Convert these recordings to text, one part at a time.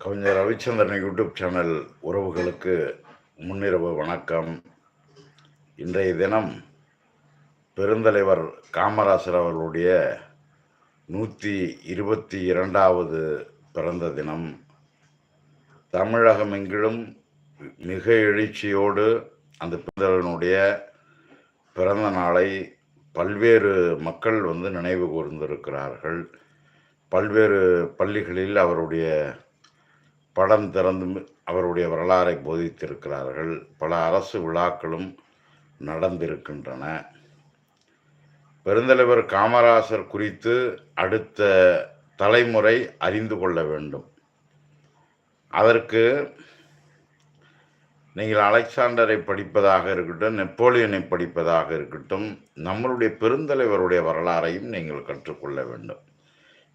கவிஞர் Ravichandran YouTube channel உறவுகளுக்கு முன்னிரவு வணக்கம். இன்றைய தினம் பெருந்தலைவர் காமராசர் அவர்களுடைய நூற்றி இருபத்தி இரண்டாவது பிறந்த தினம். தமிழகமெங்கிலும் மிக எழுச்சியோடு அந்த பெருந்தலைவனுடைய பிறந்த நாளை பல்வேறு மக்கள் வந்து நினைவு கூர்ந்திருக்கிறார்கள். பல்வேறு பள்ளிகளில் அவருடைய படம் திறந்து அவருடைய வரலாறை போதித்திருக்கிறார்கள். பல அரசு விழாக்களும் நடந்திருக்கின்றன. பெருந்தலைவர் காமராசர் குறித்து அடுத்த தலைமுறை அறிந்து கொள்ள வேண்டும். அதற்கு நீங்கள் அலெக்சாண்டரை படிப்பதாக இருக்கட்டும் நெப்போலியனை படிப்பதாக இருக்கட்டும் நம்மளுடைய பெருந்தலைவருடைய வரலாறையும் நீங்கள் கற்றுக்கொள்ள வேண்டும்.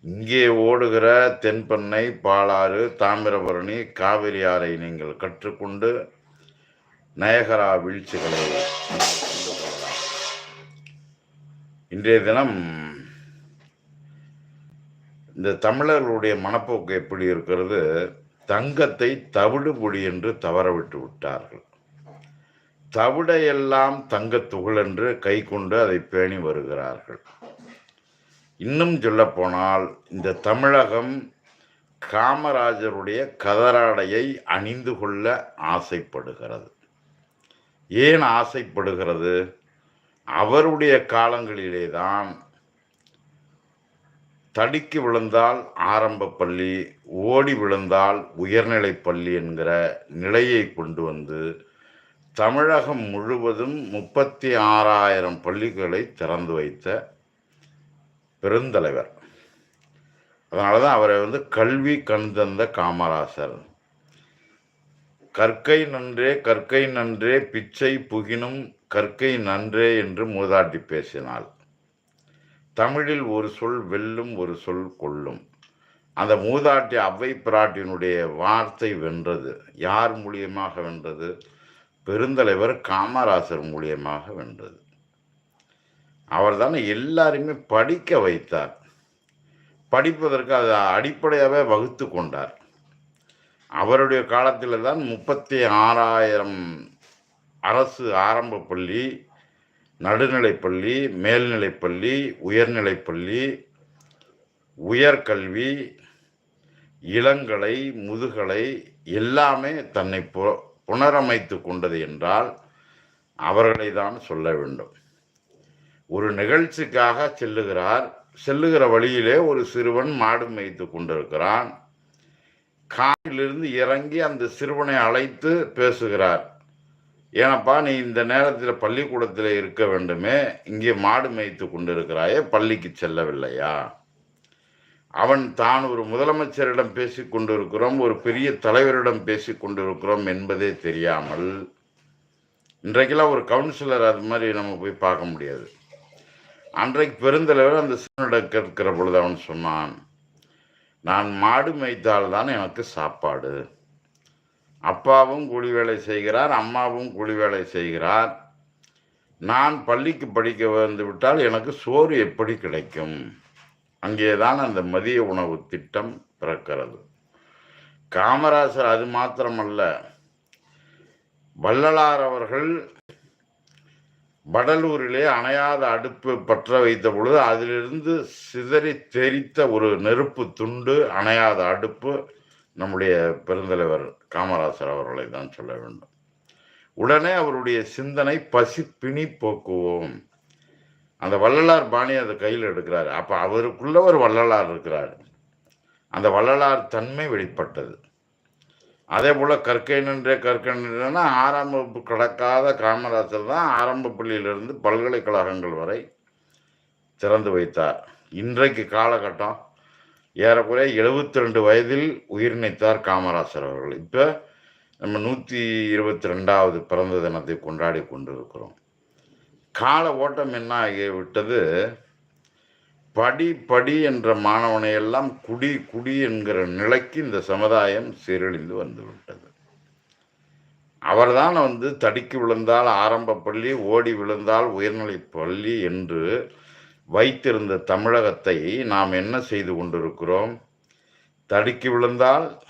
இங்கே ஓடுகிற தென்பெண்ணை பாலாறு தாமிரபரணி காவிரி ஆறை நீங்கள் கற்றுக்கொண்டு நயகரா வீழ்ச்சிகளை இன்றைய தினம் இந்த தமிழர்களுடைய மனப்போக்கு எப்படி இருக்கிறது? தங்கத்தை தவிடு பொடி என்று தவறவிட்டு விட்டார்கள். தவிடையெல்லாம் தங்கத் துகள் என்று கை கொண்டு அதை பேணி வருகிறார்கள். இன்னும் சொல்லப்போனால் இந்த தமிழகம் காமராஜருடைய கதராடையை அணிந்து கொள்ள ஆசைப்படுகிறது. ஏன் ஆசைப்படுகிறது? அவருடைய காலங்களிலே தான் தடுக்கி விழுந்தால் ஆரம்ப பள்ளி ஓடி விழுந்தால் உயர்நிலைப் பள்ளி என்கிற நிலையை கொண்டு வந்து தமிழகம் முழுவதும் முப்பத்தி ஆறாயிரம் பள்ளிகளை திறந்து வைத்த பெருந்தலைவர். அதனால தான் அவரை வந்து கல்வி கண் தந்த காமராசர். கற்கை நன்றே கற்கை நன்றே பிச்சை புகினும் கற்கை நன்றே என்று மூதாட்டி பேசினாள். தமிழில் ஒரு சொல் வெல்லும் ஒரு சொல் கொல்லும். அந்த மூதாட்டி அவ்வை பிராட்டினுடைய வார்த்தை வென்றது. யார் மூலியமாக வென்றது? பெருந்தலைவர் காமராசர் மூலியமாக வென்றது. அவர் தானே எல்லாருமே படிக்க வைத்தார். படிப்பதற்கு அதை அடிப்படையாகவே வகுத்து கொண்டார். அவருடைய காலத்தில் தான் முப்பத்தி ஆறாயிரம் அரசு ஆரம்ப பள்ளி நடுநிலைப்பள்ளி மேல்நிலைப்பள்ளி உயர்நிலைப்பள்ளி உயர்கல்வி இளங்கலை முதுகலை எல்லாமே தன்னை பு புனரமைத்து கொண்டது என்றால் அவர்களை தான் சொல்ல வேண்டும். ஒரு நிகழ்ச்சிக்காக செல்லுகிறார். செல்லுகிற வழியிலே ஒரு சிறுவன் மாடு மேய்த்து கொண்டிருக்கிறான். காரிலிருந்து இறங்கி அந்த சிறுவனை அழைத்து பேசுகிறார். ஏனப்பா நீ இந்த நேரத்தில் பள்ளிக்கூடத்தில் இருக்க வேண்டுமே. இங்கே மாடு மேய்த்து கொண்டிருக்கிறாயே பள்ளிக்கு செல்லவில்லையா? அவன் தான் ஒரு முதலமைச்சரிடம் பேசி கொண்டிருக்கிறோம் ஒரு பெரிய தலைவரிடம் பேசி கொண்டிருக்கிறோம் என்பதே தெரியாமல். இன்றைக்கெல்லாம் ஒரு கவுன்சிலர் அது மாதிரி நம்ம போய் பார்க்க முடியாது. அன்றைக்கு பெருந்தலைவர் அந்த சிறுவனிடம் கேட்கிற பொழுது அவன் சொன்னான் நான் மாடு மேய்த்தால் தான் எனக்கு சாப்பாடு. அப்பாவும் கூலி வேலை செய்கிறார் அம்மாவும் கூலி வேலை செய்கிறார். நான் பள்ளிக்கு படிக்க வந்து விட்டால் எனக்கு சோறு எப்படி கிடைக்கும்? அங்கேதான் அந்த மதிய உணவு திட்டம் பிறக்கிறது. காமராசர் அது மாத்திரமல்ல வள்ளலார் அவர்கள் வடலூரிலே அணையாத அடுப்பு பற்ற வைத்த பொழுது அதிலிருந்து சிதறி தெரித்த ஒரு நெருப்பு துண்டு அணையாத அடுப்பு நம்முடைய பெருந்தலைவர் காமராசர் அவர்களை தான் சொல்ல வேண்டும். உடனே அவருடைய சிந்தனை பசி பிணி போக்குவோம். அந்த வள்ளலார் பாணி அதை கையில் எடுக்கிறார். அப்போ அவருக்குள்ள ஒரு வள்ளலார் இருக்கிறார். அந்த வள்ளலார் தன்மை வெளிப்பட்டது. அதே போல் கற்கை நின்றே ஆரம்ப வகுப்பு கடக்காத காமராசர் தான் ஆரம்ப பள்ளியிலிருந்து பல்கலைக்கழகங்கள் வரை திறந்து வைத்தார். இன்றைக்கு காலகட்டம் ஏறக்குறைய எழுபத்தி ரெண்டு வயதில் உயிர் நீத்தார் காமராசர் அவர்கள். இப்போ நம்ம நூற்றி இருபத்தி ரெண்டாவது பிறந்த தினத்தை கொண்டாடி கொண்டிருக்கிறோம். கால ஓட்டம் என்ன ஆகிவிட்டது? படி படி என்ற மாணவனை எல்லாம் குடி குடி என்கிற நிலைக்கு இந்த சமுதாயம் சீரழிந்து வந்து விட்டது. அவர்தான் வந்து தடுக்கி விழுந்தால் ஆரம்ப பள்ளி ஓடி விழுந்தால் உயர்நிலை பள்ளி என்று வைத்திருந்த தமிழகத்தை நாம் என்ன செய்து கொண்டிருக்கிறோம்? தடுக்கி விழுந்தால்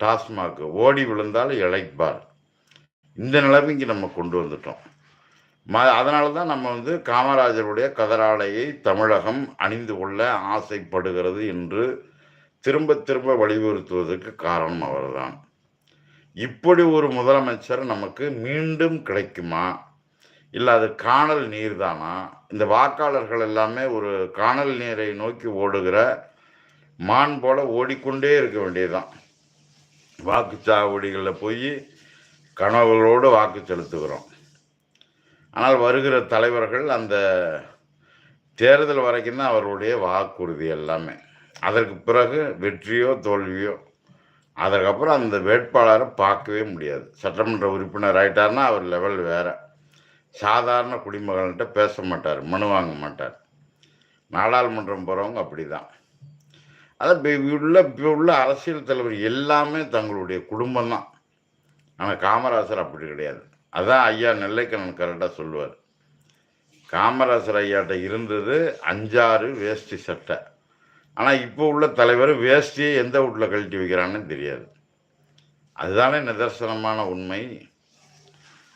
டாஸ்மாக் ஓடி விழுந்தால் இழைப்பார் இந்த நிலைமைக்கு நம்ம கொண்டு வந்துட்டோம். ம அதனால தான் நம்ம வந்து காமராஜருடைய கதராடையை தமிழகம் அணிந்து கொள்ள ஆசைப்படுகிறது என்று திரும்ப திரும்ப வலியுறுத்துவதற்கு காரணம் அவர்தான். இப்படி ஒரு முதலமைச்சர் நமக்கு மீண்டும் கிடைக்குமா? இல்லை அது காணல் நீர் தானா இந்த வாக்காளர்கள் எல்லாமே ஒரு காணல் நீரை நோக்கி ஓடுகிற மான் போல ஓடிக்கொண்டே இருக்க வேண்டியதுதான். வாக்குச்சாவடிகளில் போய் கனவுகளோடு வாக்கு செலுத்துகிறோம். ஆனால் வருகிற தலைவர்கள் அந்த தேர்தல் வரைக்கும் தான் அவர்களுடைய வாக்குறுதி எல்லாமே. அதற்கு பிறகு வெற்றியோ தோல்வியோ அதுக்கப்புறம் அந்த வேட்பாளரை பார்க்கவே முடியாது. சட்டமன்ற உறுப்பினர் ஆகிட்டார்னா அவர் லெவல் வேறு. சாதாரண குடிமகன்கிட்ட பேச மாட்டார் மனு வாங்க மாட்டார். நாடாளுமன்றம் போகிறவங்க அப்படி தான் அதான் இப்போ உள்ள இப்போ உள்ள அரசியல் தலைவர் எல்லாமே தங்களுடைய குடும்பம் தான் ஆனால் காமராசர் அப்படி கிடையாது. அதான் ஐயா நெல்லைக்கண்ணன் கரெக்டாக சொல்லுவார். காமராசர் ஐயாட்ட இருந்தது அஞ்சாறு வேஷ்டி சட்டை. ஆனால் இப்போ உள்ள தலைவர் வேஷ்டியை எந்த வீட்டில் கழட்டி வைக்கிறான்னு தெரியாது. அதுதானே நிதர்சனமான உண்மை.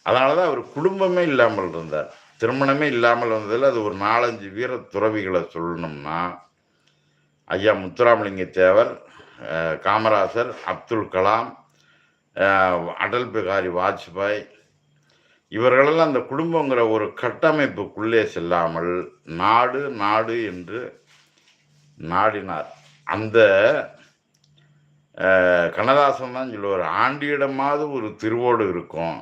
அதனால தான் அவர் குடும்பமே இல்லாமல் இருந்தார். திருமணமே இல்லாமல் வந்ததில் அது ஒரு நாலஞ்சு வீர துறவிகளை சொல்லணும்னா ஐயா முத்துராமலிங்க தேவர் காமராசர் அப்துல் கலாம் அடல் பிகாரி வாஜ்பாய் இவர்களெல்லாம் அந்த குடும்பங்கிற ஒரு கட்டமைப்புக்குள்ளே செல்லாமல் நாடு நாடு என்று நாடினார். அந்த கண்ணதாசன் தான் சொல்லுவார் ஆண்டியிடமாவது ஒரு திருவோடு இருக்கும்.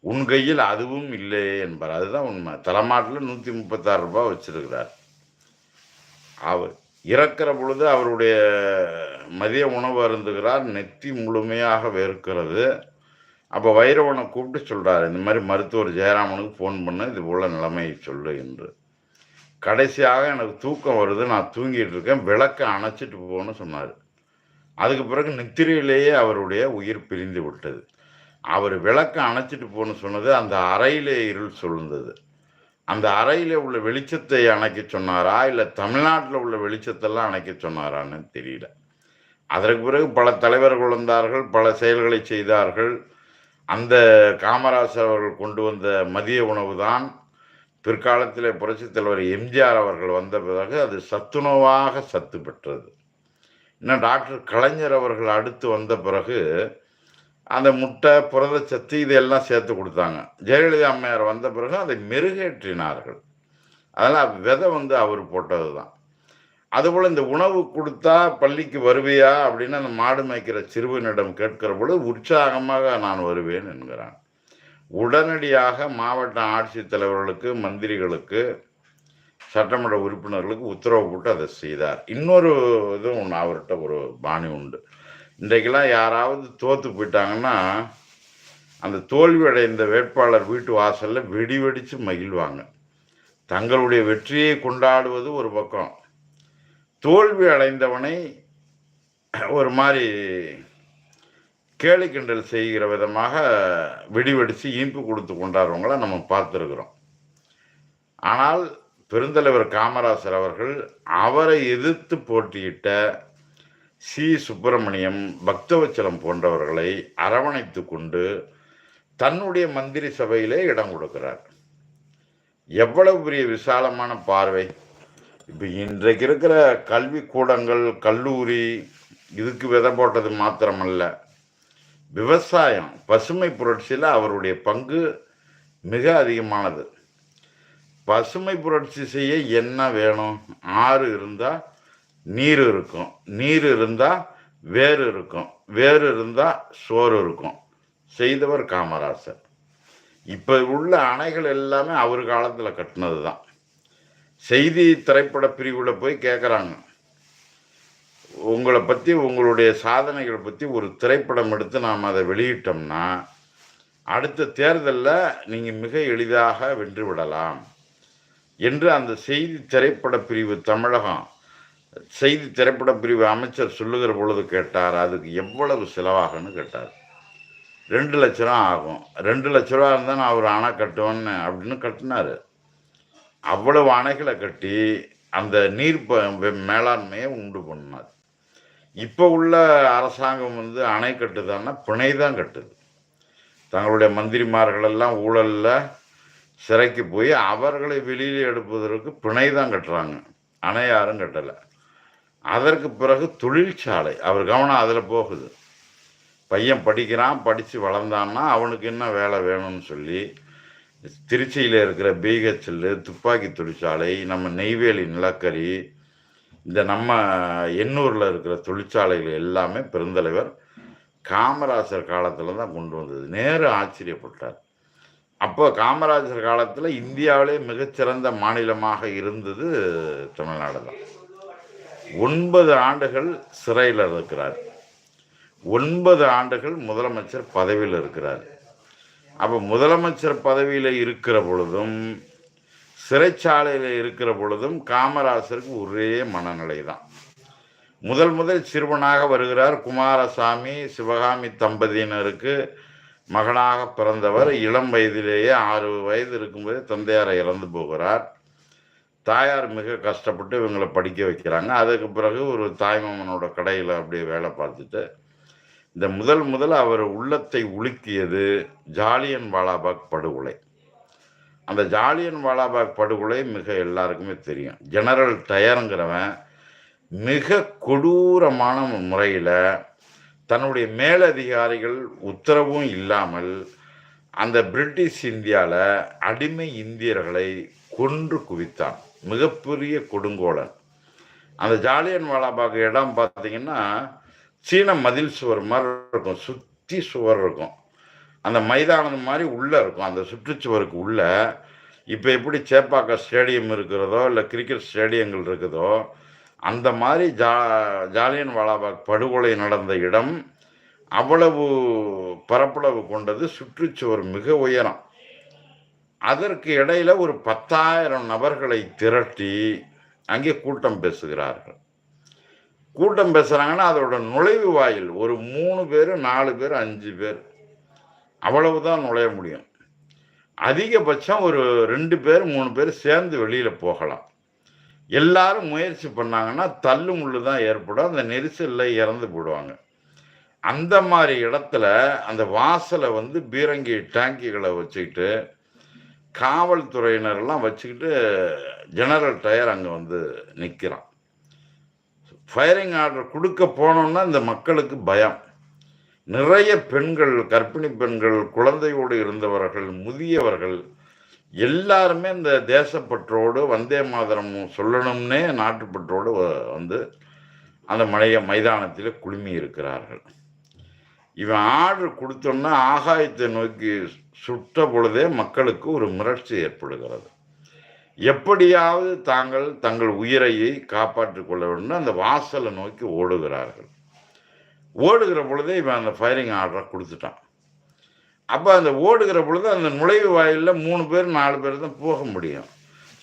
உன் கையில் அதுவும் இல்லையே என்பார். அதுதான் உண்மை. தலைமாட்டில் நூற்றி முப்பத்தாறு ரூபாய் வச்சிருக்கிறார். அவர் இறக்கிற பொழுது அவருடைய மதிய உணவு அருந்துகிறார். நெத்தி முழுமையாக வெறுக்கிறது. அப்போ வைரவனை கூப்பிட்டு சொல்கிறார் இந்த மாதிரி மருத்துவர் ஜெயராமனுக்கு ஃபோன் பண்ண இது போல் நிலைமையை சொல்லு என்று. கடைசியாக எனக்கு தூக்கம் வருது நான் தூங்கிட்டு இருக்கேன் விளக்கை அணைச்சிட்டு போகணும்னு சொன்னார். அதுக்கு பிறகு நித்திரையிலேயே அவருடைய உயிர் பிரிந்து விட்டது. அவர் விளக்கை அணைச்சிட்டு போன்னு சொன்னது அந்த அறையிலே இருள் சொல்லுந்தது அந்த அறையில் உள்ள வெளிச்சத்தை அணைக்க சொன்னாரா இல்லை தமிழ்நாட்டில் உள்ள வெளிச்சத்தெல்லாம் அணைக்க சொன்னாரான்னு தெரியல. அதற்கு பிறகு பல தலைவர்கள் வந்தார்கள் பல செயல்களை செய்தார்கள். அந்த காமராசர் அவர்கள் கொண்டு வந்த மதிய உணவு தான் பிற்காலத்தில் புரட்சித் தலைவர் எம்ஜிஆர் அவர்கள் வந்த பிறகு அது சத்துணவாக சத்து பெற்றது. இன்னும் டாக்டர் கலைஞர் அவர்கள் அடுத்து வந்த பிறகு அந்த முட்டை புரதச்சத்து இதையெல்லாம் சேர்த்து கொடுத்தாங்க. ஜெயலலிதா அம்மையார் வந்த பிறகு அதை மெருகேற்றினார்கள். அதெல்லாம் விதை வந்து அவர் போட்டது தான். அதுபோல் இந்த உணவு கொடுத்தா பள்ளிக்கு வருவியா அப்படின்னு அந்த மாடு மேய்க்கிற சிறுவனிடம் கேட்கிற பொழுது உற்சாகமாக நான் வருவேன் என்கிறான். உடனடியாக மாவட்ட ஆட்சித்தலைவர்களுக்கு மந்திரிகளுக்கு சட்டமன்ற உறுப்பினர்களுக்கு உத்தரவு போட்டு அதை செய்தார். இன்னொரு இதுவும் ஒன்று அவர்கிட்ட ஒரு பாணி உண்டு. இன்றைக்கெல்லாம் யாராவது தோற்று போயிட்டாங்கன்னா அந்த தோல்வி அடைந்த வேட்பாளர் வீட்டு வாசலில் வெடி வெடித்து மகிழ்வாங்க. தங்களுடைய வெற்றியை கொண்டாடுவது ஒரு பக்கம். தோல்வி அடைந்தவனை ஒரு மாதிரி கேலி கிண்டல் செய்கிற விதமாக வெடி வெடித்து ஈம்பு கொடுத்து கொண்டாடுறவங்கள நம்ம பார்த்துருக்குறோம். ஆனால் பெருந்தலைவர் காமராசர் அவர்கள் அவரை எதிர்த்து போட்டியிட்ட சி. சுப்பிரமணியம் பக்தவச்சலம் போன்றவர்களை அரவணைத்து கொண்டு தன்னுடைய மந்திரி சபையிலே இடம் கொடுக்கிறார். எவ்வளவு பெரிய விசாலமான பார்வை. இப்போ இன்றைக்கு இருக்கிற கல்விக்கூடங்கள் கல்லூரி இதுக்கு விதை போட்டது மாத்திரமல்ல. விவசாயம் பசுமை புரட்சியில் அவருடைய பங்கு மிக அதிகமானது. பசுமை புரட்சி செய்ய என்ன வேணும்? ஆறு இருந்தால் நீர் இருக்கும். நீர் இருந்தால் வேறு இருக்கும். வேறு இருந்தால் சோறு இருக்கும். செய்தவர் காமராசர். இப்போ உள்ள அணைகள் எல்லாமே அவர் காலத்தில் கட்டினது தான் செய்தி திரைப்பட பிரிவில் போய் கேட்குறாங்க உங்களை பற்றி உங்களுடைய சாதனைகளை பற்றி ஒரு திரைப்படம் எடுத்து நாம் அதை வெளியிட்டோம்னா அடுத்த தேர்தலில் நீங்கள் மிக எளிதாக வென்று விடலாம் என்று அந்த செய்தி திரைப்பட பிரிவு தமிழகம் செய்தி திரைப்பட பிரிவு அமைச்சர் சொல்லுகிற பொழுது கேட்டார். அதுக்கு எவ்வளவு செலவாகும்னு கேட்டார். ரெண்டு லட்ச ரூபா ஆகும். ரெண்டு லட்ச ரூபா இருந்தால் நான் ஒரு அணை கட்டுவேன்னு அப்படின்னு கட்டினார். அவ்வளவு அணைகளை கட்டி அந்த நீர் ப- மேலாண்மையை உண்டு பண்ணார் இப்போ உள்ள அரசாங்கம் வந்து அணை கட்டுதான்னா பிணை தான் கட்டுது. தங்களுடைய மந்திரிமார்கள் எல்லாம் ஊழலில் சிறைக்கு போய் அவர்களை வெளியில் எடுப்பதற்கு பிணை தான் கட்டுறாங்க. அணை யாரும் கட்டலை. அதற்கு பிறகு தொழிற்சாலை அவர் கவனம் அதில் போகுது. பையன் படிக்கிறான் படித்து வளர்ந்தான்னா அவனுக்கு என்ன வேலை வேணும்னு சொல்லி திருச்சியில் இருக்கிற பிஹெச்எல் துப்பாக்கி தொழிற்சாலை நம்ம நெய்வேலி நிலக்கரி இந்த நம்ம எண்ணூரில் இருக்கிற தொழிற்சாலைகள் எல்லாமே பெருந்தலைவர் காமராஜர் காலத்தில் தான் கொண்டு வந்தது. நேரு ஆச்சரியப்பட்டார். அப்போ காமராஜர் காலத்தில் இந்தியாவிலே மிகச்சிறந்த மாநிலமாக இருந்தது தமிழ்நாடு தான். ஒன்பது ஆண்டுகள் சிறையில் இருக்கிறார். ஒன்பது ஆண்டுகள் முதலமைச்சர் பதவியில் இருக்கிறார். அப்போ முதலமைச்சர் பதவியில் இருக்கிற பொழுதும் சிறைச்சாலையில் இருக்கிற பொழுதும் காமராசருக்கு ஒரே மனநிலை தான் முதல் முதல் சிறுவனாக வருகிறார் குமாரசாமி சிவகாமி தம்பதியினருக்கு மகனாக பிறந்தவர் இளம் வயதிலேயே ஆறு வயது இருக்கும்போதே தந்தையாரை இறந்து போகிறார். தாயார் மிக கஷ்டப்பட்டு இவங்களை படிக்க வைக்கிறாங்க. அதுக்கு பிறகு ஒரு தாய்மாமனோட கடையில் அப்படியே வேலை பார்த்துட்டு இந்த முதல் முதல் அவர் உள்ளத்தை உலுக்கியது ஜாலியன் வாலாபாக் படுகொலை. அந்த ஜாலியன் வாலாபாக் படுகொலை மிக எல்லாருக்குமே தெரியும். ஜெனரல் டயருங்கிறவன் மிக கொடூரமான முறையில் தன்னுடைய மேலதிகாரிகள் உத்தரவும் இல்லாமல் அந்த பிரிட்டிஷ் இந்தியாவில் அடிமை இந்தியர்களை கொன்று குவித்தான். மிகப்பெரிய கொடுங்கோலன். அந்த ஜாலியன் வாலாபாக் இடம் பார்த்தீங்கன்னா சீன மதில் சுவர் மாதிரி இருக்கும் சுற்றி சுவர் இருக்கும். அந்த மைதானம் மாதிரி உள்ளே இருக்கும். அந்த சுற்றுச்சுவருக்கு உள்ள. இப்போ எப்படி சேப்பாக்க ஸ்டேடியம் இருக்கிறதோ இல்லை கிரிக்கெட் ஸ்டேடியங்கள் இருக்குதோ அந்த மாதிரி ஜா ஜாலியன் வாலாபாக் படுகொலை நடந்த இடம் அவ்வளவு பரப்பளவு கொண்டது. சுற்றுச்சுவர் மிக உயரம். அதற்கு இடையில ஒரு பத்தாயிரம் நபர்களை திரட்டி அங்கே கூட்டம் பேசுகிறார்கள். கூட்டம் பேசுகிறாங்கன்னா அதோட நுழைவு வாயில் ஒரு மூணு பேர் நாலு பேர் அஞ்சு பேர். அவ்வளவு தான் நுழைய முடியும். அதிகபட்சம் ஒரு ரெண்டு பேர் மூணு பேர் சேர்ந்து வெளியில் போகலாம். எல்லாரும் முயற்சி பண்ணாங்கன்னா தள்ளு முள்ளு தான் ஏற்படும். அந்த நெரிசலில் இறந்து போடுவாங்க. அந்த மாதிரி இடத்துல அந்த வாசலை வந்து பீரங்கி டேங்கிகளை வச்சுக்கிட்டு காவல்துறையினரெல்லாம் வச்சுக்கிட்டு ஜெனரல் டயர் அங்கே வந்து நிற்கிறான் ஃபயரிங் ஆர்டர் கொடுக்க போனோம்னா இந்த மக்களுக்கு பயம். நிறைய பெண்கள் கர்ப்பிணி பெண்கள் குழந்தையோடு இருந்தவர்கள் முதியவர்கள் எல்லாருமே இந்த தேசப்பற்றோடு வந்தே மாதரம் சொல்லணும்னே நாட்டுப்பற்றோடு வந்து அந்த மலைய மைதானத்தில் குழுமி இருக்கிறார்கள். இவன் ஆர்டர் கொடுத்தோன்னா ஆகாயத்தை நோக்கி சுட்ட பொழுதே மக்களுக்கு ஒரு மிரட்சி ஏற்படுகிறது. எப்படியாவது தாங்கள் தங்கள் உயிரையை காப்பாற்றிக் கொள்ள வேண்டும் அந்த வாசலை நோக்கி ஓடுகிறார்கள். ஓடுகிற பொழுதே இவன் அந்த ஃபயரிங் ஆர்டரை கொடுத்துட்டான். அப்போ அந்த ஓடுகிற பொழுது அந்த நுழைவு வாயிலில் மூணு பேர் நாலு பேர் தான் போக முடியும்.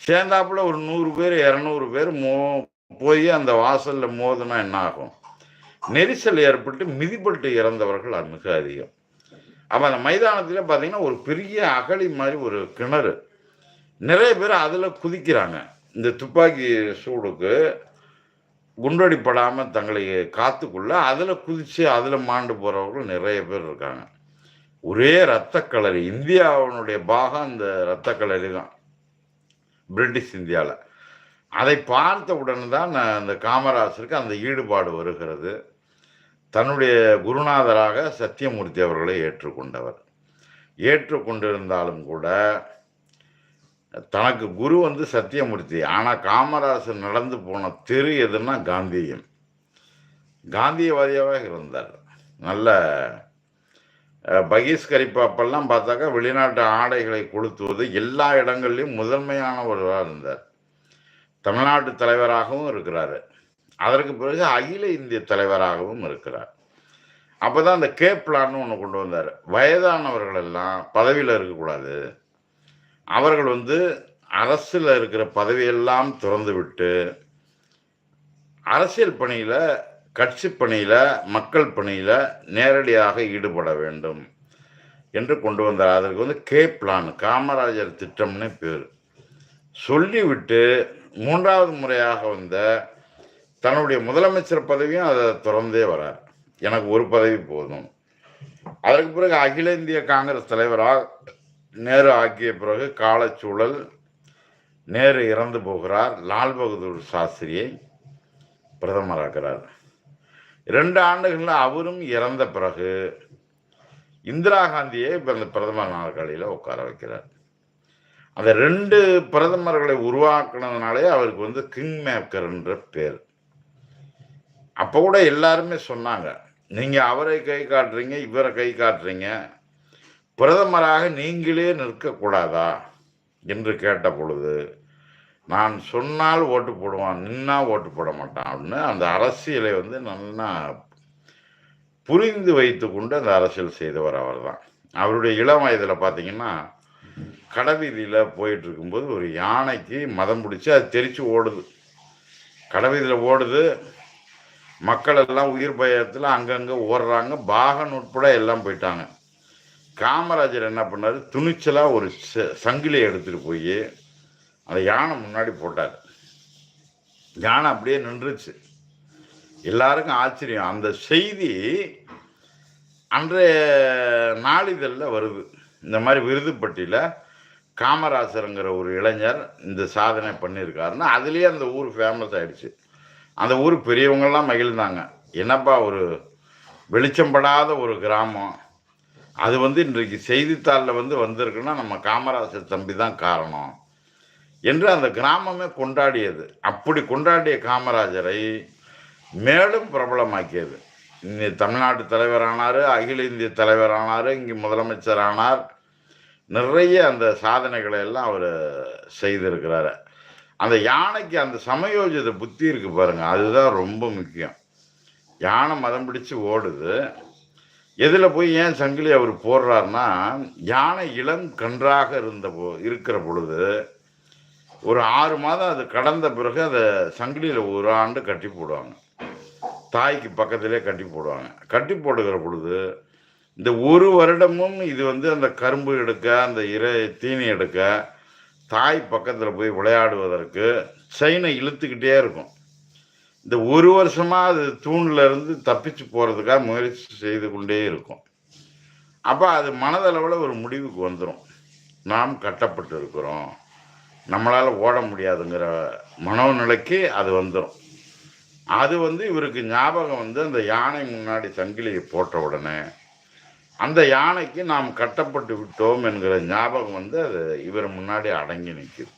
சேர்ந்தாப்புல ஒரு நூறு பேர் இரநூறு பேர் மோ போய் அந்த வாசலில் மோதினா என்ன ஆகும் நெரிசல் ஏற்பட்டு மிதிப்பட்டு இறந்தவர்கள் அது மிக அதிகம். அப்போ அந்த மைதானத்தில் பார்த்தீங்கன்னா ஒரு பெரிய அகழி மாதிரி ஒரு கிணறு. நிறைய பேர் அதில் குதிக்கிறாங்க. இந்த துப்பாக்கி சூடுக்கு குண்டடிப்படாமல் தங்களை காத்துக்குள்ள அதில் குதித்து அதில் மாண்டு போகிறவர்கள் நிறைய பேர் இருக்காங்க. ஒரே இரத்த கலரி இந்தியாவினுடைய பாகம் அந்த இரத்த கலரி தான். பிரிட்டிஷ் இந்தியாவில் அதை பார்த்த உடனே தான் நான் அந்த காமராசருக்கு அந்த ஈடுபாடு வருகிறது. தன்னுடைய குருநாதராக சத்தியமூர்த்தி அவர்களை ஏற்றுக்கொண்டவர். ஏற்றுக்கொண்டிருந்தாலும் கூட தனக்கு குரு வந்து சத்தியமூர்த்தி. ஆனால் காமராசர் நடந்து போன தெரு எதுன்னா காந்தியம் காந்தியவாதியாக இருந்தார். நல்ல பகிஷ்கரிப்பாப்பெல்லாம் பார்த்தாக்கா வெளிநாட்டு ஆடைகளை கொளுத்துவது எல்லா இடங்கள்லையும் முதன்மையானவராக இருந்தார். தமிழ்நாட்டு தலைவராகவும் இருக்கிறாரு. அதற்கு பிறகு அகில இந்திய தலைவராகவும் இருக்கிறார். அப்பதான் அந்த கே பிளான்னு ஒன்று கொண்டு வந்தார். வயதானவர்கள் எல்லாம் பதவியில் இருக்கக்கூடாது. அவர்கள் வந்து அரசில் இருக்கிற பதவியெல்லாம் திறந்து விட்டு அரசியல் பணியில் கட்சி பணியில் மக்கள் பணியில் நேரடியாக ஈடுபட வேண்டும் என்று கொண்டு வந்தார். அதற்கு வந்து கே பிளான் காமராஜர் திட்டம்னு பேர். சொல்லிவிட்டு மூன்றாவது முறையாக வந்த தன்னுடைய முதலமைச்சர் பதவியும் அதை திறந்தே வரார். எனக்கு ஒரு பதவி போதும். அதற்கு பிறகு அகில இந்திய காங்கிரஸ் தலைவராக நேரு ஆக்கிய பிறகு காலச்சூழல் நேரு இறந்து போகிறார் லால் பகதூர் சாஸ்திரியை பிரதமராக்கிறார் ரெண்டு ஆண்டுகளில் அவரும் இறந்த பிறகு இந்திரா காந்தியை இப்போ அந்த பிரதமர் நாற்காலியில் உட்கார வைக்கிறார். அந்த ரெண்டு பிரதமர்களை உருவாக்குனதுனாலே அவருக்கு வந்து கிங் மேக்கர்ன்ற பேர். அப்போ கூட எல்லாருமே சொன்னாங்க நீங்கள் அவரை கை காட்டுறீங்க இவரை கை காட்டுறீங்க பிரதமராக நீங்களே நிற்கக்கூடாதா? என்று கேட்ட பொழுது நான் சொன்னால் ஓட்டு போடுவான் நின்னா ஓட்டு போட மாட்டான் அப்படின்னு அந்த அரசியலை வந்து நல்லா புரிந்து வைத்து கொண்டு அந்த அரசியல் செய்தவர் அவர் தான் அவருடைய இளம் வயதில் பார்த்தீங்கன்னா கடவீதியில் போயிட்டு இருக்கும்போது ஒரு யானைக்கு மதம் பிடிச்சி அது தெரிச்சு ஓடுது. கடவீதியில் ஓடுது. மக்கள் எல்லாம் உயிர் பயத்தில் அங்கங்கே ஓடுறாங்க. பாகன் உட்பட எல்லாம் போயிட்டாங்க. காமராஜர் என்ன பண்ணார்? துணிச்சலாக ஒரு ச- சங்கிலியை எடுத்துகிட்டு போய் அந்த யானை முன்னாடி போட்டார். யானை அப்படியே நின்றுச்சு. எல்லாருக்கும் ஆச்சரியம். அந்த செய்தி அன்றைய நாளிதழில் வருது. இந்த மாதிரி விருதுப்பட்டியில் காமராசருங்கிற ஒரு இளைஞர் இந்த சாதனை பண்ணியிருக்காருன்னு அதுலேயே அந்த ஊர் ஃபேமஸ் ஆயிடுச்சு. அந்த ஊர் பெரியவங்கள்லாம் மகிழ்ந்தாங்க. என்னப்பா ஒரு வெளிச்சம்படாத ஒரு கிராமம். அது வந்து இன்றைக்கு செய்தித்தாளில் வந்து வந்திருக்குன்னா நம்ம காமராசர் தம்பி தான் காரணம். என்று அந்த கிராமமே கொண்டாடியது. அப்படி கொண்டாடிய காமராஜரை மேலும் பிரபலமாக்கியது. இங்கே தமிழ்நாட்டு தலைவரானார் அகில இந்திய தலைவரானார் இங்கே முதலமைச்சர் ஆனார் நிறைய அந்த சாதனைகளை எல்லாம் அவர் செய்திருக்கிறாரு. அந்த யானைக்கு அந்த சமயோஜித புத்தி இருக்குது பாருங்கள் அதுதான் ரொம்ப முக்கியம். யானை மதம் பிடிச்சு ஓடுது எதில் போய் ஏன் சங்கிலி அவர் போடுறாருன்னா யானை இளம் கன்றாக இருந்த போ இருக்கிற பொழுது ஒரு ஆறு மாதம் அது கடந்த பிறகு அதை சங்கிலியில் ஒரு ஆண்டு கட்டி போடுவாங்க. தாய்க்கு பக்கத்திலே கட்டி போடுவாங்க. கட்டி போடுகிற பொழுது இந்த ஒரு வருடமும் இது வந்து அந்த கரும்பு எடுக்க அந்த இறை தீனி எடுக்க தாய் பக்கத்தில் போய் விளையாடுவதற்கு செயினை இழுத்துக்கிட்டே இருக்கும். இந்த ஒரு வருஷமாக அது தூணில் இருந்து தப்பிச்சு போகிறதுக்காக முயற்சி செய்து கொண்டே இருக்கும். அப்போ அது மனதளவில் ஒரு முடிவுக்கு வந்துடும் நாம் கட்டப்பட்டு இருக்கிறோம். நம்மளால் ஓட முடியாதுங்கிற மனோநிலைக்கு அது வந்துடும் அது வந்து இவருக்கு ஞாபகம் வந்து அந்த யானை முன்னாடி சங்கிலியை போட்ட உடனே அந்த யானைக்கு நாம் கட்டப்பட்டு விட்டோம் என்கிற ஞாபகம் வந்து அது இவர் முன்னாடி அடங்கி நிற்குது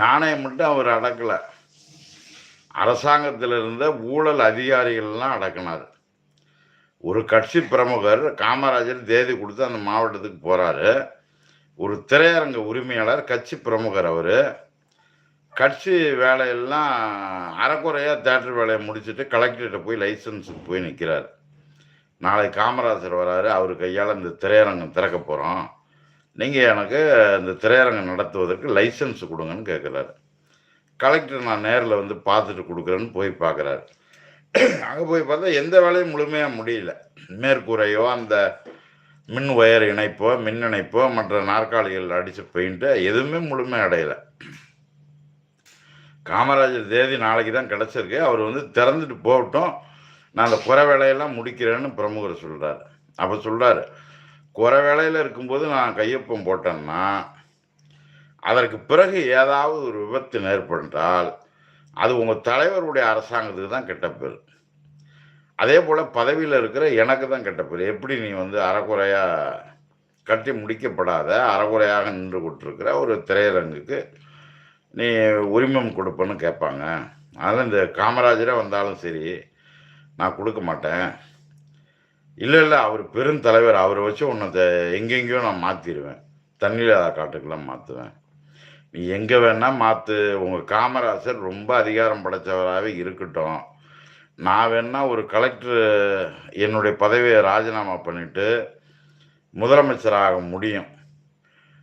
யானையை மட்டும் அவர் அடக்கலை. அரசாங்கத்தில் இருந்த ஊழல் அதிகாரிகள்லாம் அடக்கினார். ஒரு கட்சி பிரமுகர் காமராஜர் தேதி கொடுத்து அந்த மாவட்டத்துக்கு போகிறாரு ஒரு திரையரங்க உரிமையாளர் கட்சி பிரமுகர் அவர். கட்சி வேலையெல்லாம் அறக்குறையாக தேட்டர் வேலையை முடிச்சுட்டு கலெக்டர்கிட்ட போய் லைசன்ஸுக்கு போய் நிற்கிறார் நாளை காமராஜர் வராரு அவர் கையால் இந்த திரையரங்கம் திறக்க போகிறோம் நீங்கள் எனக்கு இந்த திரையரங்கம் நடத்துவதற்கு லைசன்ஸ் கொடுங்கன்னு கேட்குறாரு கலெக்டர் நான் நேரில் வந்து பார்த்துட்டு கொடுக்குறேன்னு போய் பார்க்குறாரு. அங்கே போய் பார்த்தா எந்த வேலையும் முழுமையாக முடியல. மேற்கூரையோ அந்த மின் ஒயர் இணைப்போ மின் இணைப்போ மற்ற நாற்காலிகள் அடித்து பெயிண்ட்டு எதுவுமே முழுமை அடையலை. காமராஜர் தேதி நாளைக்கு தான் கிடச்சிருக்கு. அவர் வந்து திறந்துட்டு போகட்டும். நான் அந்த குறை வேலையெல்லாம் முடிக்கிறேன்னு பிரமுகர் சொல்கிறார் அப்போ சொல்கிறாரு குறை வேலையில் இருக்கும்போது நான் கையொப்பம் போட்டேன்னா அதற்கு பிறகு ஏதாவது ஒரு விபத்து நேர்பட்டால் அது உங்கள் தலைவருடைய அரசாங்கத்துக்கு தான் கெட்ட பேர். அதே போல் பதவியில் இருக்கிற எனக்கு தான் கெட்ட பேர். எப்படி நீ வந்து அறகுறையாக கட்டி முடிக்கப்படாத அறகுறையாக நின்று கொண்டிருக்கிற ஒரு திரையரங்குக்கு நீ உரிமம் கொடுப்பேன்னு கேட்பாங்க அதனால் இந்த காமராஜரே வந்தாலும் சரி நான் கொடுக்க மாட்டேன். இல்லை இல்லை அவர் பெருந்தலைவர் அவரை வச்சு உன்னை எங்கெங்கேயோ நான் மாற்றிடுவேன் தண்ணியில் காட்டுக்கெல்லாம் மாற்றுவேன் நீ எங்கே வேணால் மாற்று உங்கள் காமராசர் ரொம்ப அதிகாரம் படைத்தவராகவே இருக்கட்டும். நான் வேணா ஒரு கலெக்டர் என்னுடைய பதவியை ராஜினாமா பண்ணிட்டு முதலமைச்சராக முடியும்.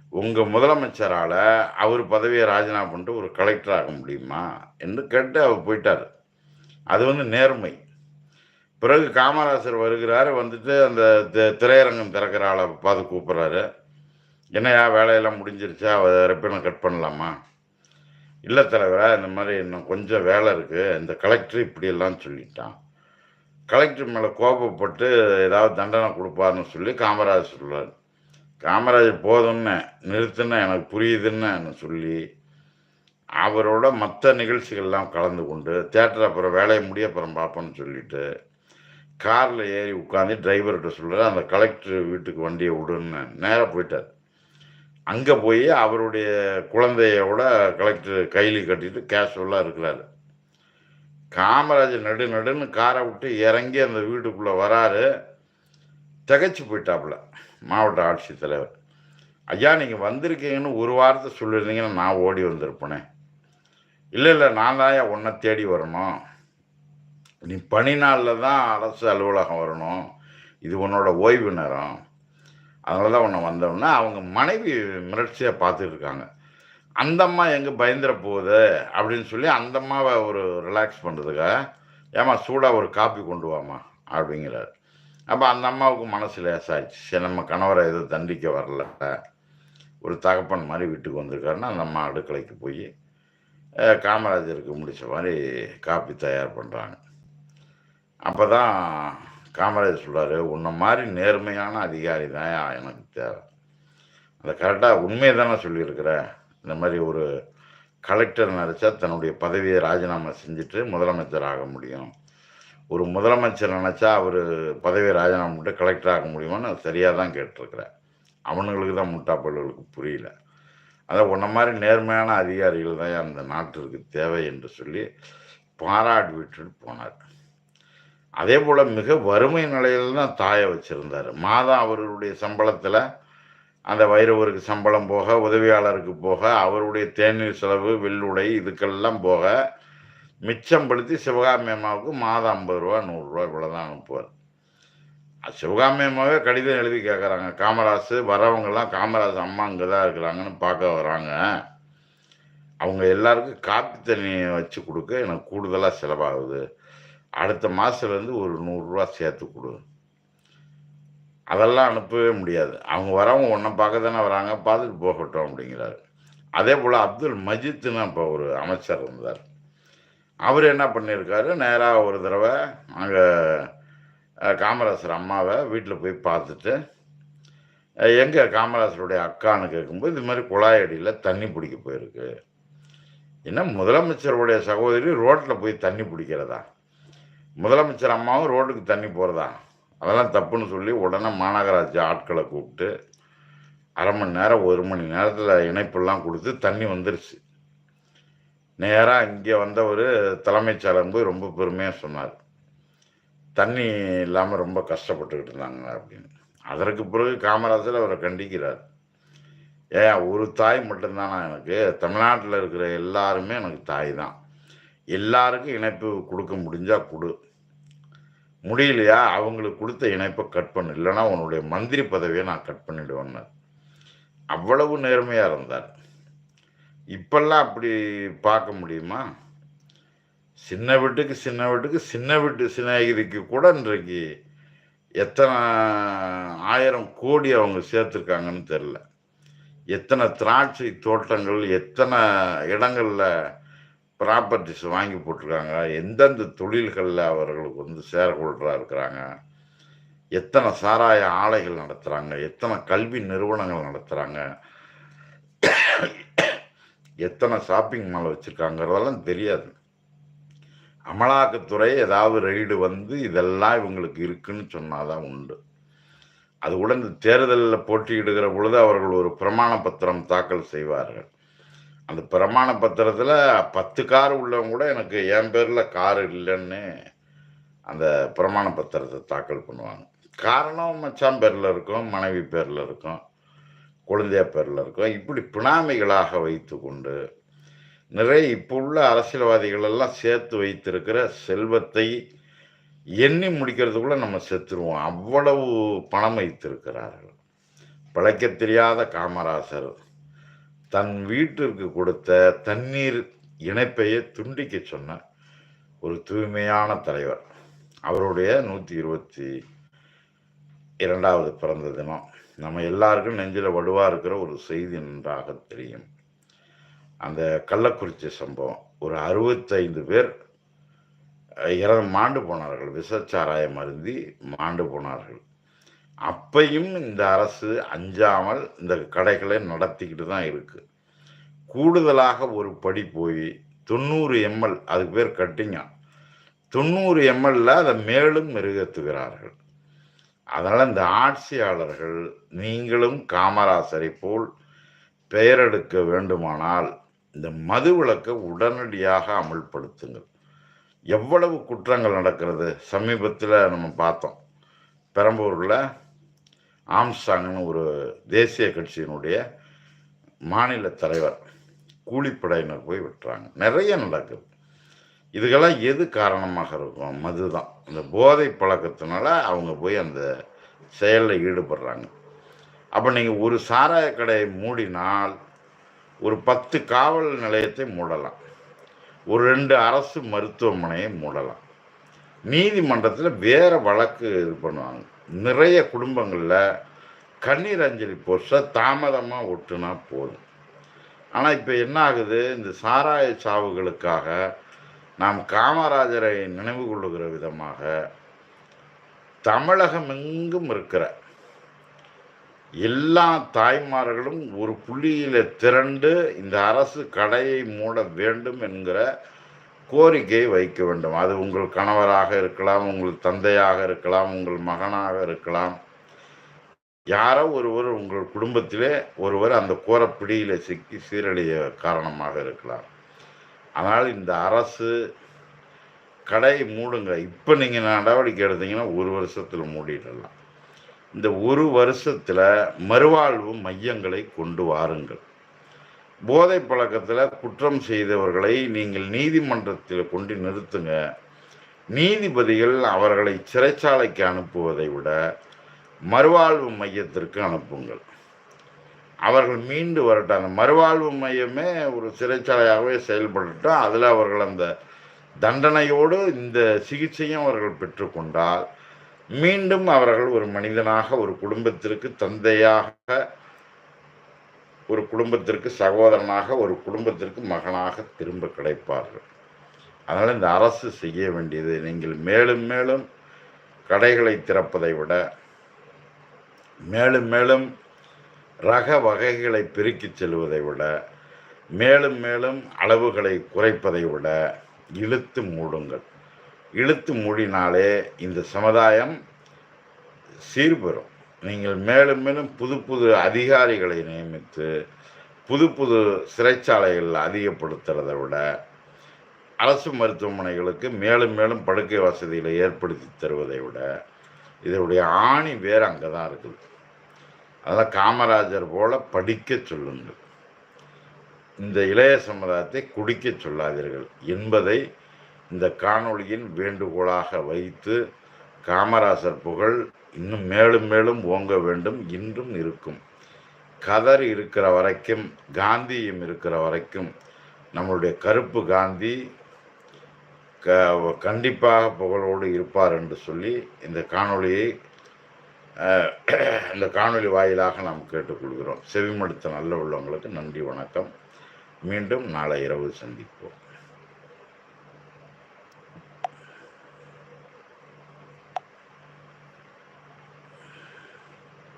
உங்கள் முதலமைச்சரால் அவர் பதவியை ராஜினாமா பண்ணிட்டு ஒரு கலெக்டர் ஆக முடியுமா? என்று கேட்டு அவர் போயிட்டார். அது வந்து நேர்மை. பிறகு காமராசர் வருகிறார் வந்துட்டு அந்த திரையரங்கம் திறக்கிற ஆளை பார்த்து கூப்பிட்றாரு. என்னையா வேலையெல்லாம் முடிஞ்சிருச்சா? ரிப்பனை கட் பண்ணலாமா? இல்லை தலைவரா இந்த மாதிரி இன்னும் கொஞ்சம் வேலை இருக்குது இந்த கலெக்டர் இப்படியெல்லாம் சொல்லிட்டான். கலெக்டர் மேலே கோபப்பட்டு ஏதாவது தண்டனை கொடுப்பாருன்னு சொல்லி காமராஜ் சொல்கிறார் காமராஜர் போதும்னு நிறுத்துன்னு எனக்கு புரியுதுன்னு சொல்லி அவரோட மற்ற நிகழ்ச்சிகள்லாம் கலந்து கொண்டு தேட்டர் அப்புறம் வேலையை முடிய அப்புறம் பார்ப்போன்னு சொல்லிட்டு காரில் ஏறி உட்காந்து டிரைவர்கிட்ட சொல்கிறார் அந்த கலெக்டர் வீட்டுக்கு வண்டியை விடுன்னு. நேராக போயிட்டார். அங்கே போய் அவருடைய குழந்தையோட கலெக்டர் கையில் கட்டிட்டு கேஷுவலாக இருக்கிறாரு. காமராஜர் நடு நடுன்னு காரை விட்டு இறங்கி அந்த வீட்டுக்குள்ளே வராரு. திகச்சு போயிட்டாப்புல மாவட்ட ஆட்சித்தலைவர். ஐயா நீங்கள் வந்திருக்கீங்கன்னு ஒரு வாரத்தை சொல்லியிருந்தீங்கன்னா நான் ஓடி வந்திருப்பேனே. இல்லை இல்லை நான் தான் உன்னை தேடி வரணும். நீ பனி நாளில் தான் அரசு அலுவலகம் வரணும். இது உன்னோட ஓய்வு நேரம். அதனால தான் உன்னை வந்தோம்னா அவங்க மனைவி மிரட்சியாக பார்த்துட்டு இருக்காங்க. அந்த அம்மா எங்கே பயந்துட போகுது அப்படின்னு சொல்லி அந்த அம்மாவை ஒரு ரிலாக்ஸ் பண்ணுறதுக்காக ஏமா சூடாக ஒரு காப்பி கொண்டு வாமா அப்படிங்கிறார். அப்போ அந்த அம்மாவுக்கு மனசு லேசாயிடுச்சு. சரி நம்ம கணவரை எதுவும் தண்டிக்க வரல. ஒரு தகப்பன் மாதிரி வீட்டுக்கு வந்திருக்காருன்னா அந்த அம்மா அடுக்கலைக்கு போய் காமராஜருக்கு முடிச்ச மாதிரி காப்பி தயார் பண்ணுறாங்க அப்போ தான் காமராஜர் சொல்கிறாரு உன்னை மாதிரி நேர்மையான அதிகாரி தான் எனக்கு தேவை. அந்த கரெக்டாக உண்மையை தானே சொல்லியிருக்கிற. இந்த மாதிரி ஒரு கலெக்டர் நினச்சா தன்னுடைய பதவியை ராஜினாமா செஞ்சுட்டு முதலமைச்சர் ஆக முடியும். ஒரு முதலமைச்சர் நினச்சா அவர் பதவியை ராஜினாமா பண்ணிட்டு கலெக்டர் ஆக முடியுமான்னு சரியாக தான் கேட்டிருக்கிறேன் அவனுங்களுக்கு தான் முட்டாப்பல்களுக்கு புரியல. அதான் உன்ன மாதிரி நேர்மையான அதிகாரிகள் தான் அந்த நாட்டிற்கு தேவை என்று சொல்லி பாராட்டி விட்டுட்டு போனார். அதே போல் மிக வறுமை நிலையில் தான் தாயை வச்சுருந்தார். மாதம் அவர்களுடைய சம்பளத்தில் அந்த வைரவருக்கு சம்பளம் போக உதவியாளருக்கு போக அவருடைய தேநீர் செலவு வெள்ளுடை இதுக்கெல்லாம் போக மிச்சம் படுத்தி சிவகாமி அம்மாவுக்கு மாதம் ஐம்பது ரூபா நூறுரூவா இவ்வளோ தான் அனுப்புவார். சிவகாமி அம்மாவே கடிதம் எழுதி கேட்குறாங்க காமராசு வரவங்கெல்லாம் காமராஜ் அம்மா இங்கே தான் இருக்கிறாங்கன்னு பார்க்க வராங்க. அவங்க எல்லாருக்கும் காப்பி தண்ணி வச்சு கொடுக்க எனக்கு கூடுதலாக செலவாகுது. அடுத்த மாதத்துலேருந்து ஒரு நூறுரூவா சேர்த்து கொடு. அதெல்லாம் அனுப்பவே முடியாது. அவங்க வரவங்க ஒன்றை பார்க்க தானே வராங்க பார்த்துட்டு போகட்டும் அப்படிங்கிறாரு. அதே போல் அப்துல் மஜித்னு அப்போ ஒரு அமைச்சர் இருந்தார். அவர் என்ன பண்ணியிருக்காரு? நேராக ஒரு தடவை அங்கே காமராசர் அம்மாவை வீட்டில் போய் பார்த்துட்டு எங்கே காமராசருடைய அக்கான்னு கேட்கும்போது இது மாதிரி குழாய் அடியில் தண்ணி பிடிக்க போயிருக்கு. என்ன முதலமைச்சருடைய சகோதரி ரோட்டில் போய் தண்ணி பிடிக்கிறதா? முதலமைச்சர் அம்மாவும் ரோட்டுக்கு தண்ணி போகிறதா அதெல்லாம் தப்புன்னு சொல்லி உடனே மாநகராட்சி ஆட்களை கூப்பிட்டு அரை மணி நேரம் ஒரு மணி நேரத்தில் இணைப்பெல்லாம் கொடுத்து தண்ணி வந்துருச்சு. நேராக இங்கே வந்தவர் தலைமைச் செயலகம் போய் ரொம்ப பெருமையாக சொன்னார். தண்ணி இல்லாமல் ரொம்ப கஷ்டப்பட்டுக்கிட்டு இருந்தாங்க அப்படின்னு. அதற்கு பிறகு காமராஜர் அவரை கண்டிக்கிறார். ஏன் ஒரு தாய் மட்டும்தானா எனக்கு? தமிழ்நாட்டில் இருக்கிற எல்லாருமே எனக்கு தாய் தான். எல்லாருக்கும் இணைப்பு கொடுக்க முடிஞ்சால் கொடு. முடியலையா? அவங்களுக்கு கொடுத்த இணைப்பை கட் பண்ணு. இல்லைன்னா உன்னுடைய மந்திரி பதவியை நான் கட் பண்ணிடுவேன்னு. அவ்வளவு நேர்மையாக இருந்தார். இப்பெல்லாம் அப்படி பார்க்க முடியுமா? சின்ன வீட்டுக்கு சின்ன வீட்டுக்கு சின்ன வீட்டு சிநேகிதிக்கு கூட இன்றைக்கு எத்தனை ஆயிரம் கோடி அவங்க சேர்த்துருக்காங்கன்னு தெரில எத்தனை திராட்சை தோட்டங்கள் எத்தனை இடங்களில் ப்ராப்பர்ட்டிஸ் வாங்கி போட்டிருக்காங்க. எந்தெந்த தொழில்களில் அவர்களுக்கு வந்து சேரகொள்றா இருக்கிறாங்க. எத்தனை சாராய ஆலைகள் நடத்துகிறாங்க எத்தனை கல்வி நிறுவனங்கள் நடத்துகிறாங்க எத்தனை ஷாப்பிங் மால் வச்சுருக்காங்கிறதெல்லாம் தெரியாது. அமலாக்கத்துறை ஏதாவது ரெய்டு வந்து இதெல்லாம் இவங்களுக்கு இருக்குன்னு சொன்னாதான் உண்டு. அது கூட இந்த தேர்தலில் போட்டியிடுகிற பொழுது அவர்கள் ஒரு பிரமாண பத்திரம் தாக்கல் செய்வார்கள். அந்த பிரமாண பத்திரத்தில் பத்து கார் உள்ளவங்க கூட எனக்கு என் பேரில் கார் இல்லைன்னு அந்த பிரமாண பத்திரத்தை தாக்கல் பண்ணுவாங்க. காரணம் மச்சான் பேரில் இருக்கும் மனைவி பேரில் இருக்கும் குழந்தைய பேரில் இருக்கும். இப்படி பினாமிகளாக வைத்து கொண்டு நிறைய இப்போ உள்ள அரசியல்வாதிகளெல்லாம் சேர்த்து வைத்திருக்கிற செல்வத்தை எண்ணி முடிக்கிறதுக்குள்ள நம்ம செத்துருவோம். அவ்வளவு பணம் வைத்திருக்கிறார்கள். பிழைக்க தெரியாத காமராசர் தன் வீட்டிற்கு கொடுத்த தண்ணீர் இணைப்பையே துண்டிக்க சொன்ன ஒரு தூய்மையான தலைவர். அவருடைய நூற்றி இருபத்தி இரண்டாவது பிறந்த தினம். நம்ம எல்லாருக்கும் நெஞ்சில் வலுவாக இருக்கிற ஒரு செய்தி நன்றாக தெரியும். அந்த கள்ளக்குறிச்சி சம்பவம். ஒரு அறுபத்தைந்து பேர் இறந்து மாண்டு போனார்கள். விஷச்சாராயம் அருந்தி மாண்டு போனார்கள். அப்பையும் இந்த அரசு அஞ்சாமல் இந்த கடைகளை நடத்திக்கிட்டு தான் இருக்குது கூடுதலாக ஒரு படி போய் தொண்ணூறு எம்எல் அதுக்கு பேர் கட்டிங்க. தொண்ணூறு எம்எல்ல அதை மேலும் மெருகேற்றுகிறார்கள் அதனால் இந்த ஆட்சியாளர்கள் நீங்களும் காமராசரை போல் பெயரெடுக்க வேண்டுமானால் இந்த மது விளக்கை உடனடியாக அமல்படுத்துங்கள். எவ்வளவு குற்றங்கள் நடக்கிறது? சமீபத்தில் நம்ம பார்த்தோம். பெரம்பூரில் ஆம்சாங்னு ஒரு தேசிய கட்சியினுடைய மாநில தலைவர் கூலிப்படையினர் போய் விட்டுறாங்க. நிறைய நடக்குது. இதுக்கெல்லாம் எது காரணமாக இருக்கும்? மது தான் இந்த போதை பழக்கத்தினால அவங்க போய் அந்த செயலில் ஈடுபடுறாங்க. அப்போ நீங்கள் ஒரு சாராய கடையை மூடினால் ஒரு பத்து காவல் நிலையத்தை மூடலாம். ஒரு ரெண்டு அரசு மருத்துவமனையை மூடலாம். நீதிமன்றத்தில் வேறு வழக்கு இது பண்ணுவாங்க. நிறைய குடும்பங்களில் கண்ணீர் அஞ்சலி போஸ்டை தாமதமாக ஒட்டுனா போதும். ஆனால் இப்போ என்ன ஆகுது? இந்த சாராய சாவுகளுக்காக நாம் காமராஜரை நினைவு கொள்ளுகிற விதமாக தமிழகம் எங்கும் இருக்கிற எல்லா தாய்மார்களும் ஒரு புள்ளியில் திரண்டு இந்த அரசு கடையை மூட வேண்டும் என்கிற கோரிக்கையை வைக்க வேண்டும். அது உங்கள் கணவராக இருக்கலாம் உங்கள் தந்தையாக இருக்கலாம் உங்கள் மகனாக இருக்கலாம். யாரோ ஒருவர் உங்கள் குடும்பத்திலே ஒருவர் அந்த கோரப்பிடியில் சிக்கி சீரழிய காரணமாக இருக்கலாம். ஆனால் இந்த அரசு கடை மூடுங்க. இப்போ நீங்கள் நடவடிக்கை எடுத்தீங்கன்னா ஒரு வருஷத்தில் மூடிடலாம். இந்த ஒரு வருஷத்தில் மறுவாழ்வு மையங்களை கொண்டு வாருங்கள். போதை பழக்கத்தில் குற்றம் செய்தவர்களை நீங்கள் நீதிமன்றத்தில் கொண்டு நிறுத்துங்க. நீதிபதிகள் அவர்களை சிறைச்சாலைக்கு அனுப்புவதை விட மறுவாழ்வு மையத்திற்கு அனுப்புங்கள். அவர்கள் மீண்டு வரட்டும். அந்த மறுவாழ்வு மையமே ஒரு சிறைச்சாலையாகவே செயல்பட்டுட்டோம் அதில் அவர்கள் அந்த தண்டனையோடு இந்த சிகிச்சையும் அவர்கள் பெற்றுக்கொண்டால் மீண்டும் அவர்கள் ஒரு மனிதனாக ஒரு குடும்பத்திற்கு தந்தையாக ஒரு குடும்பத்திற்கு சகோதரனாக ஒரு குடும்பத்திற்கு மகனாக திரும்ப கிடைப்பார்கள். அதனால் இந்த அரசு செய்ய வேண்டியது நீங்கள் மேலும் மேலும் கடைகளை திறப்பதை விட மேலும் மேலும் ரக வகைகளை பெருக்கிச் செல்வதை விட மேலும் மேலும் அளவுகளை குறைப்பதை விட இழுத்து மூடுங்கள். இழுத்து மூடினாலே இந்த சமுதாயம் சீர்பெறும். நீங்கள் மேலும் மேலும் புது புது அதிகாரிகளை நியமித்து புது புது சிறைச்சாலைகள் அதிகப்படுத்துறதை விட அரசு மருத்துவமனைகளுக்கு மேலும் மேலும் படுக்கை வசதிகளை ஏற்படுத்தி தருவதை விட இதனுடைய ஆணி வேறு அங்கே தான் இருக்குது. அதான் காமராஜர் போல படிக்க சொல்லுங்கள். இந்த இளைய சமுதாயத்தை குடிக்க சொல்லாதீர்கள் என்பதை இந்த காணொளியின் வேண்டுகோளாக வைத்து காமராசர் புகழ் இன்னும் மேலும் மேலும் ஓங்க வேண்டும். இன்றும் இருக்கும். கதர் இருக்கிற வரைக்கும் காந்தியும் இருக்கிற வரைக்கும் நம்மளுடைய கருப்பு காந்தி க கண்டிப்பாக புகழோடு இருப்பார் என்று சொல்லி இந்த காணொளியை இந்த காணொளி வாயிலாக நாம் கேட்டுக்கொள்கிறோம். செவிமடுத்த நல்ல உள்ளவங்களுக்கு நன்றி வணக்கம். மீண்டும் நாளை இரவு சந்திப்போம்.